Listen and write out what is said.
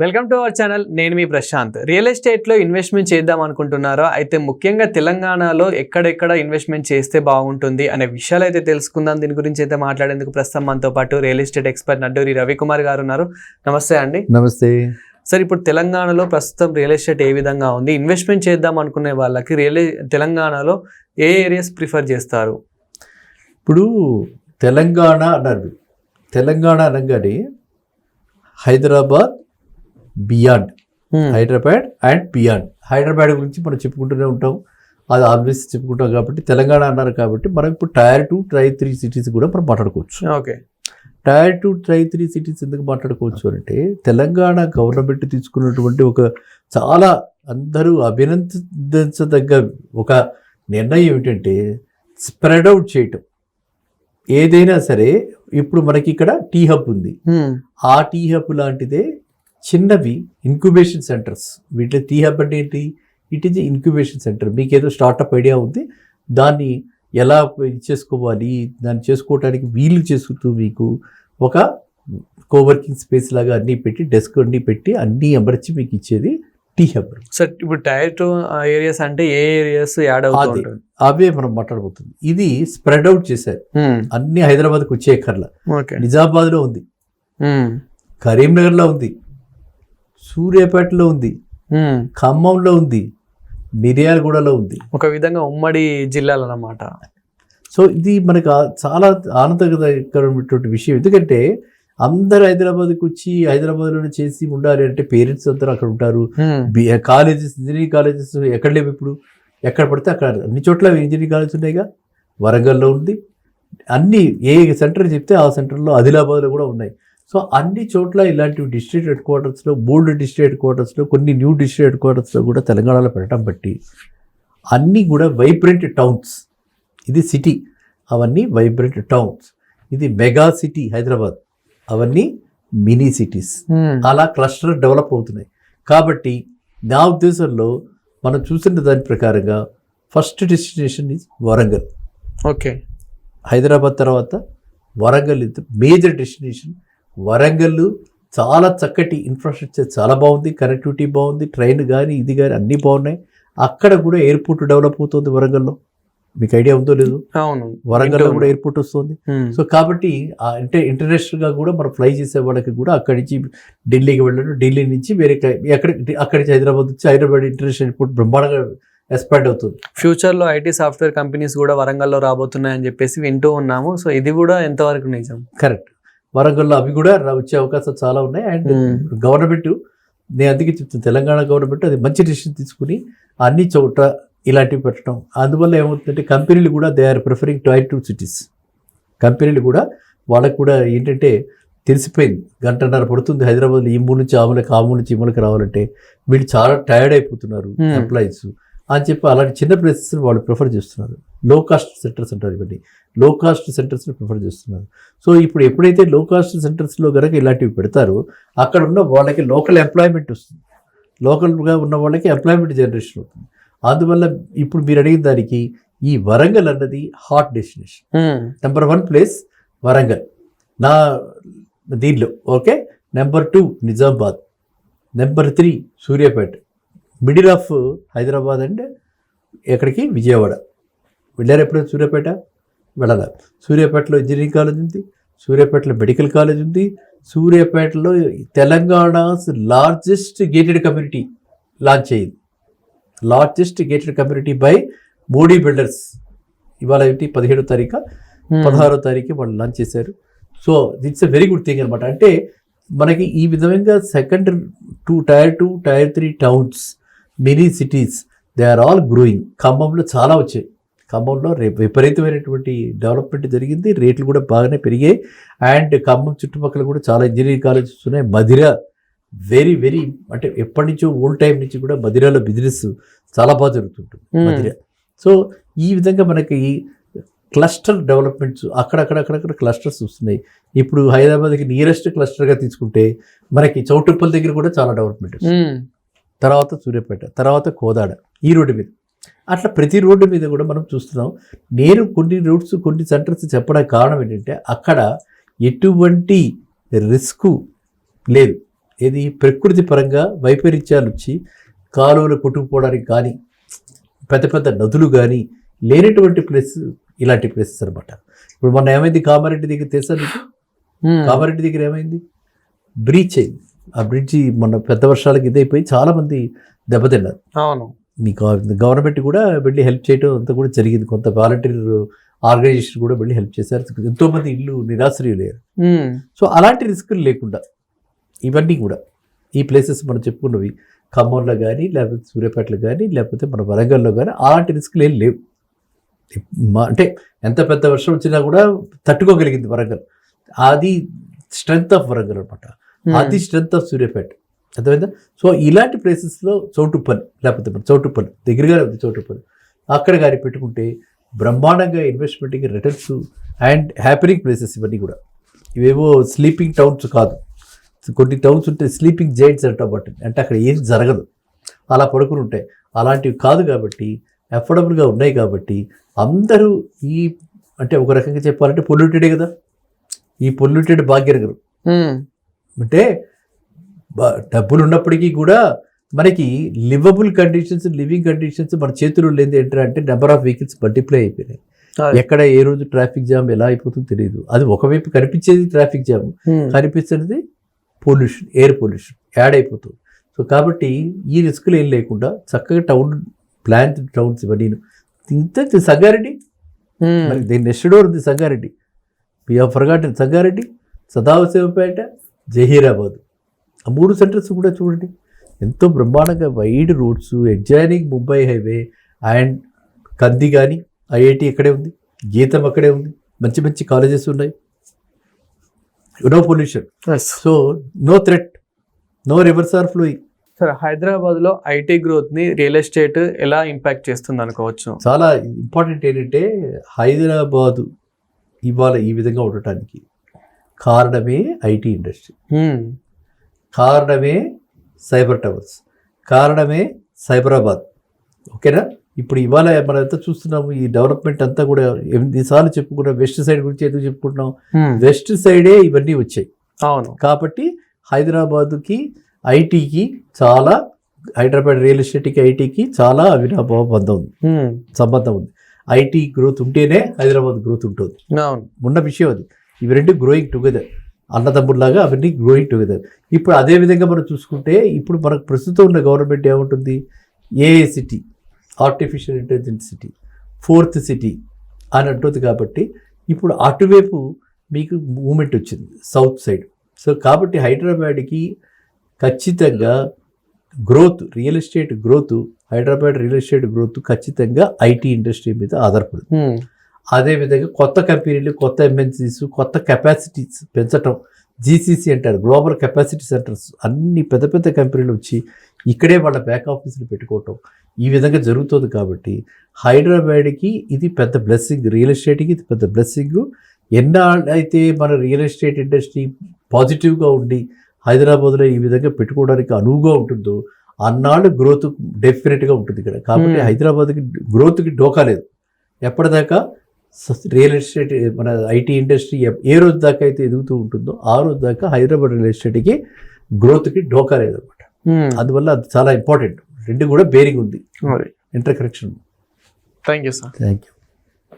Welcome to our channel. నేను మీ Prashanth. Real ఎస్టేట్లో ఇన్వెస్ట్మెంట్ చేద్దాం అనుకుంటున్నారో? అయితే ముఖ్యంగా తెలంగాణలో ఎక్కడెక్కడ ఇన్వెస్ట్మెంట్ చేస్తే బాగుంటుంది అనే విషయాలు అయితే తెలుసుకుందాం. దీని గురించి అయితే మాట్లాడేందుకు ప్రస్తుతం మనతో పాటు real estate expert Nadduri Ravikumar garu ఉన్నారు. నమస్తే అండి. నమస్తే. సార్ ఇప్పుడు తెలంగాణలో ప్రస్తుతం రియల్ ఎస్టేట్ ఏ విధంగా ఉంది? ఇన్వెస్ట్మెంట్ చేద్దాం అనుకునే వాళ్ళకి రియల్ తెలంగాణలో ఏ ఏరియాస్ ప్రిఫర్ చేస్తారు? ఇప్పుడు తెలంగాణ అన్నారు. తెలంగాణ అనగానే Hyderabad beyond Hyderabad and beyond Hyderabad గురించి మనం చెప్పుకుంటూనే ఉంటాం. అది ఆల్వేస్ చెప్పుకుంటాం కాబట్టి తెలంగాణ అన్నారు కాబట్టి మనం ఇప్పుడు tier two tier three cities కూడా మనం మాట్లాడుకోవచ్చు. Okay. Tier two tier three cities ఎందుకు మాట్లాడుకోవచ్చు అంటే తెలంగాణ గవర్నమెంట్ తీసుకున్నటువంటి ఒక చాలా అందరూ అభినందించదగ్గ ఒక నిర్ణయం ఏమిటంటే స్ప్రెడ్ అవుట్ చేయటం. ఏదైనా సరే ఇప్పుడు మనకి ఇక్కడ టీ హబ్ ఉంది. ఆ టీ హబ్ లాంటిదే చిన్నవి ఇంక్యుబేషన్ సెంటర్స్ వీటిలో టీ హబ్ అంటే ఏంటి? ఇట్ ఈజ్ ఇన్క్యుబేషన్ సెంటర్ మీకు ఏదో స్టార్టప్ ఐడియా ఉంది. దాన్ని ఎలా చేసుకోవాలి? దాన్ని చేసుకోవడానికి వీలు చేసుకుంటూ మీకు ఒక కోవర్కింగ్ స్పేస్ లాగా అన్నీ పెట్టి డెస్క్ అన్నీ పెట్టి అన్నీ అమర్చి మీకు ఇచ్చేది టీ హబ్. సార్ ఇప్పుడు టైర్ టూ ఏరియాస్ అంటే ఏ ఏరియాస్ యాడ్ అవుతూ అది. ఉంటుంది అవే మనం మాట్లాడబోతుంది ఇది స్ప్రెడ్ అవుట్ చేశారు. అన్ని హైదరాబాద్కి వచ్చేయక్కర్లా ఓకే నిజామాబాద్లో ఉంది. కరీంనగర్లో ఉంది. సూర్యాపేటలో ఉంది ఖమ్మంలో ఉంది మిర్యాలగూడలో ఉంది. ఒక విధంగా ఉమ్మడి జిల్లాలు అన్నమాట సో ఇది మనకు చాలా ఆనందకరమైనటువంటి విషయం. ఎందుకంటే అందరు హైదరాబాద్కి వచ్చి హైదరాబాద్లోనే చేసి ఉండాలి అంటే పేరెంట్స్ అందరూ అక్కడ ఉంటారు. కాలేజెస్ ఇంజనీరింగ్ కాలేజెస్ ఎక్కడ లేవు ఇప్పుడు? ఎక్కడ పడితే అక్కడ అన్ని చోట్ల ఇంజనీరింగ్ కాలేజెస్ ఉన్నాయిగా. వరంగల్లో ఉంది. అన్ని ఏ సెంటర్ చెప్తే ఆ సెంటర్లో ఆదిలాబాద్లో కూడా ఉన్నాయి. సో అన్ని చోట్ల ఇలాంటి డిస్ట్రిక్ట్ హెడ్ క్వార్టర్స్లో బోల్డ్ డిస్ట్రిక్ట్ హెడ్ క్వార్టర్స్లో కొన్ని న్యూ డిస్ట్రిక్ట్ హెడ్ క్వార్టర్స్లో కూడా తెలంగాణలో పెట్టడం బట్టి అన్నీ కూడా వైబ్రెంట్ టౌన్స్ ఇది సిటీ అవన్నీ వైబ్రెంట్ టౌన్స్ ఇది మెగా సిటీ హైదరాబాద్. అవన్నీ మినీ సిటీస్ అలా క్లస్టర్ డెవలప్ అవుతున్నాయి. కాబట్టి నా ఉద్దేశంలో మనం చూసిన దాని ప్రకారంగా first destination is Warangal. Okay Hyderabad తర్వాత వరంగల్ ఇది మేజర్ డెస్టినేషన్ వరంగల్ చాలా చక్కటి ఇన్ఫ్రాస్ట్రక్చర్ చాలా బాగుంది కనెక్టివిటీ బాగుంది ట్రైన్ కానీ ఇది కానీ అన్నీ బాగున్నాయి. అక్కడ కూడా ఎయిర్పోర్ట్ డెవలప్ అవుతుంది వరంగల్లో. మీకు ఐడియా ఉందో లేదు? అవును. వరంగల్లో కూడా ఎయిర్పోర్ట్ వస్తుంది. సో కాబట్టి ఆ అంటే ఇంటర్నేషనల్గా కూడా మనం ఫ్లై చేసే వాళ్ళకి కూడా అక్కడి నుంచి ఢిల్లీకి వెళ్ళడం ఢిల్లీ నుంచి వేరే ఎక్కడ అక్కడి నుంచి హైదరాబాద్ వచ్చి హైదరాబాద్ ఇంటర్నేషనల్ ఎయిర్పోర్ట్ బ్రహ్మాండంగా ఎక్స్పాండ్ అవుతుంది. ఫ్యూచర్లో ఐటీ సాఫ్ట్వేర్ కంపెనీస్ కూడా వరంగల్లో రాబోతున్నాయని చెప్పేసి వింటూ ఉన్నాము. సో ఇది కూడా ఎంతవరకు నిజం? కరెక్ట్ వరంగల్లో అవి కూడా వచ్చే అవకాశాలు చాలా ఉన్నాయి. అండ్. గవర్నమెంట్ నేను అందుకే చెప్తాను తెలంగాణ గవర్నమెంట్ అది మంచి డిసిషన్ తీసుకుని అన్ని చోట ఇలాంటివి పెట్టడం. అందువల్ల ఏమవుతుందంటే కంపెనీలు కూడా they are preferring tier two cities కంపెనీలు కూడా వాళ్ళకు కూడా ఏంటంటే తెలిసిపోయింది. గంటన్నర పడుతుంది హైదరాబాద్లో ఈ మూడు నుంచి ఆములకి ఆ మూడు నుంచి ఇమ్మలకి రావాలంటే వీళ్ళు చాలా టైర్డ్ అయిపోతున్నారు. ఎంప్లాయీస్ అని చెప్పి అలాంటి చిన్న ప్లేసెస్ వాళ్ళు ప్రిఫర్ చేస్తున్నారు. లో కాస్ట్ సెంటర్స్ అంటారు ఇవన్నీ. లో కాస్ట్ సెంటర్స్ని ప్రిఫర్ చేస్తున్నారు. సో ఇప్పుడు ఎప్పుడైతే లో కాస్ట్ సెంటర్స్లో కనుక ఇలాంటివి పెడతారో అక్కడ ఉన్న వాళ్ళకి లోకల్ ఎంప్లాయ్మెంట్ వస్తుంది. లోకల్గా ఉన్న వాళ్ళకి ఎంప్లాయ్మెంట్ జనరేషన్ అవుతుంది. అందువల్ల ఇప్పుడు మీరు అడిగిన దానికి ఈ వరంగల్ అన్నది hot destination. Number one place Warangal. నా దీనిలో okay number two Nizamabad. Number three Suryapet. Middle of Hyderabad అంటే ఎక్కడికి? విజయవాడ. వెళ్ళారు ఎప్పుడైనా సూర్యాపేట? వెళ్ళాలి. సూర్యాపేటలో ఇంజనీరింగ్ కాలేజ్ ఉంది. సూర్యాపేటలో మెడికల్ కాలేజ్ ఉంది. సూర్యాపేటలో Telangana largest gated community launch అయ్యింది largest gated community by Modi builders. ఇవాళ ఏంటి? పదిహేడో తారీఖు. పదహారో తారీఖు వాళ్ళు లాంచ్ చేశారు. So it's a very good thing అనమాట అంటే మనకి ఈ విధంగా second two tier two tier three towns mini cities they are all growing. ఖమ్మంలో చాలా వచ్చాయి. ఖమ్మంలో రేపు విపరీతమైనటువంటి డెవలప్మెంట్ జరిగింది. రేట్లు కూడా బాగానే పెరిగాయి. అండ్ ఖమ్మం చుట్టుపక్కల కూడా చాలా ఇంజనీరింగ్ కాలేజెస్ ఉన్నాయి మధిర వెరీ వెరీ అంటే ఎప్పటి నుంచో ఓల్డ్ టైం నుంచి కూడా మధిరాలో బిజినెస్ చాలా బాగా జరుగుతుంటుంది. మధిర. సో ఈ విధంగా మనకి క్లస్టర్ డెవలప్మెంట్స్ అక్కడక్కడక్కడక్కడ క్లస్టర్స్ వస్తున్నాయి. ఇప్పుడు హైదరాబాద్కి నియరెస్ట్ క్లస్టర్గా తీసుకుంటే మనకి చౌటుప్పల్ దగ్గర కూడా చాలా డెవలప్మెంట్. తర్వాత సూర్యాపేట తర్వాత కోదాడ ఈ రోడ్డు మీద. అట్లా ప్రతి రోడ్డు మీద కూడా మనం చూస్తున్నాం. నేను కొన్ని రూట్స్ కొన్ని సెంటర్స్ చెప్పడానికి కారణం ఏంటంటే అక్కడ ఎటువంటి రిస్క్ లేదు. ఏది? ప్రకృతి పరంగా వైపరీత్యాలు వచ్చి కాలువలు కొట్టుకుపోవడానికి కానీ పెద్ద పెద్ద నదులు కానీ లేనటువంటి ప్లేస్ ఇలాంటి ప్లేసెస్ అనమాట ఇప్పుడు మొన్న ఏమైంది? కామారెడ్డి దగ్గర తెలుసా నీకు? కామారెడ్డి దగ్గర ఏమైంది? బ్రీచ్ అయింది. ఆ బ్రిడ్జి మొన్న పెద్ద వర్షాలకి ఇదైపోయి చాలా మంది దెబ్బతిన్నారు. అవును. మీ గవర్నమెంట్ కూడా వెళ్ళి హెల్ప్ చేయడం అంతా కూడా జరిగింది. కొంత వాలంటీర్ ఆర్గనైజేషన్ కూడా వెళ్ళి హెల్ప్ చేశారు. ఎంతో మంది ఇల్లు నిరాశ్రయులేరు సో అలాంటి రిస్కులు లేకుండా ఇవన్నీ కూడా ఈ ప్లేసెస్ మనం చెప్పుకున్నవి ఖమ్మంలో కానీ లేకపోతే సూర్యాపేటలో కానీ లేకపోతే మన వరంగల్లో కానీ అలాంటి రిస్కులు ఏం లేవు. అంటే ఎంత పెద్ద వర్షం వచ్చినా కూడా తట్టుకోగలిగింది వరంగల్. అది స్ట్రెంగ్త్ ఆఫ్ వరంగల్ అనమాట అది స్ట్రెంగ్త్ ఆఫ్ సూర్యాపేట. అర్థమైందా? సో ఇలాంటి ప్లేసెస్లో చౌటుప్పల్ లేకపోతే మన చౌటుప్పల్ దగ్గరగానే ఉంది చౌటుప్పల్ అక్కడ కానీ పెట్టుకుంటే బ్రహ్మాండంగా ఇన్వెస్ట్మెంట్కి రిటర్న్స్ అండ్ హ్యాపీనింగ్ ప్లేసెస్ ఇవన్నీ కూడా. ఇవేవో స్లీపింగ్ టౌన్స్ కాదు. కొన్ని టౌన్స్ ఉంటే స్లీపింగ్ జైంట్స్ అంటాం బట్ అంటే అక్కడ ఏం జరగదు. అలా పడుకుని ఉంటాయి అలాంటివి కాదు కాబట్టి అఫోర్డబుల్గా ఉన్నాయి కాబట్టి అందరూ ఈ అంటే ఒక రకంగా చెప్పాలంటే పొల్యూటెడే కదా. ఈ పొల్యూటెడ్ భాగ్యనగరం. ఉమ్, అంటే డబ్బులు ఉన్నప్పటికీ కూడా మనకి లివబుల్ కండిషన్స్ లివింగ్ కండిషన్స్ మన చేతుల్లో లేదు ఏంటంటే నెంబర్ ఆఫ్ వెహికల్స్ మల్టిప్లై అయిపోయినాయి. ఎక్కడ ఏ రోజు ట్రాఫిక్ జామ్ ఎలా అయిపోతుందో తెలియదు అది ఒకవైపు కనిపించేది ట్రాఫిక్ జామ్ కనిపించేది పొల్యూషన్ ఎయిర్ పొల్యూషన్ యాడ్ అయిపోతుంది. సో కాబట్టి ఈ రిస్కులు ఏం లేకుండా చక్కగా టౌన్ ప్లాన్ టౌన్స్ ఇవన్నీ ఇంత సంగారెడ్డి. దీని నెక్స్ట్ డోర్ ఉంది Sangareddy. We have forgotten Sangareddy Sadashivpet Zaheerabad. ఆ మూడు సెంటర్స్ కూడా చూడండి. ఎంతో బ్రహ్మాండంగా wide roads adjoining Mumbai highway and Kandi కానీ ఐఐటి ఇక్కడే ఉంది గీతం అక్కడే ఉంది మంచి మంచి కాలేజెస్ ఉన్నాయి. No pollution. So no threat no rivers are flowing సరే హైదరాబాద్లో ఐటీ గ్రోత్ని రియల్ ఎస్టేట్ ఎలా ఇంపాక్ట్ చేస్తుంది అనుకోవచ్చు? చాలా ఇంపార్టెంట్ ఏంటంటే హైదరాబాదు ఇవాళ ఈ విధంగా ఉండటానికి కారణమే ఐటీ ఇండస్ట్రీ. ఉమ్, కారణమే సైబర్ టవర్స్ కారణమే సైబరాబాద్. ఓకేనా? ఇప్పుడు ఇవాళ మనం ఎంత చూస్తున్నాము ఈ డెవలప్మెంట్ అంతా కూడా ఎన్నిసార్లు చెప్పుకున్నాం వెస్ట్ సైడ్ గురించి ఎందుకు చెప్పుకుంటున్నాం? వెస్ట్ సైడే ఇవన్నీ వచ్చాయి. అవును. కాబట్టి హైదరాబాదుకి ఐటీకి చాలా హైదరాబాద్ రియల్ ఎస్టేట్కి ఐటీకి చాలా అవినాభావ బంధం ఉంది. సంబంధం ఉంది. ఐటీ గ్రోత్ ఉంటేనే హైదరాబాద్ గ్రోత్ ఉంటుంది. ఉన్న విషయం అది. ఇవి రెండు గ్రోయింగ్ టుగెదర్ అన్నదమ్ముల్లాగా అవన్నీ గ్రోయింగ్ టుగెదర్ ఇప్పుడు అదే విధంగా మనం చూసుకుంటే ఇప్పుడు మనకు ప్రస్తుతం ఉన్న గవర్నమెంట్ ఏముంటుంది? ఏఏ city artificial intelligence city fourth city అని అంటుంది కాబట్టి ఇప్పుడు అటువైపు మీకు మూమెంట్ వచ్చింది సౌత్ సైడ్ సో కాబట్టి హైదరాబాద్కి ఖచ్చితంగా growth real estate growth Hyderabad real estate growth ఖచ్చితంగా ఐటీ ఇండస్ట్రీ మీద ఆధారపడుతుంది. Hmm. అదేవిధంగా కొత్త కంపెనీలు కొత్త ఎంఎన్సీస్ కొత్త కెపాసిటీస్ పెంచటం జీసీసీ అంటారు గ్లోబల్ కెపాసిటీ సెంటర్స్ అన్ని పెద్ద పెద్ద కంపెనీలు వచ్చి ఇక్కడే వాళ్ళ బ్యాక్ ఆఫీసులు పెట్టుకోవటం ఈ విధంగా జరుగుతుంది కాబట్టి హైదరాబాద్కి ఇది పెద్ద బ్లెస్సింగ్ రియల్ ఎస్టేట్కి ఇది పెద్ద బ్లెస్సింగ్ ఎన్నాళ్ళైతే మన రియల్ ఎస్టేట్ ఇండస్ట్రీ పాజిటివ్గా ఉండి హైదరాబాద్లో ఈ విధంగా పెట్టుకోవడానికి అనువుగా ఉంటుందో అన్నాళ్ళు గ్రోత్ డెఫినెట్గా ఉంటుంది ఇక్కడ. కాబట్టి Hmm. హైదరాబాద్కి గ్రోత్కి డోకా లేదు. ఎప్పటిదాకా రియల్ ఎస్టేట్ మన ఐటీ ఇండస్ట్రీ ఏ రోజు దాకా అయితే ఎదుగుతూ ఉంటుందో ఆ రోజు దాకా హైదరాబాద్ రియల్ ఎస్టేట్కి గ్రోత్కి డోకా ఉమ్, అందువల్ల అది చాలా ఇంపార్టెంట్. రెండు కూడా బేరింగ్ ఉంది. Interconnection thank you sir. Thank you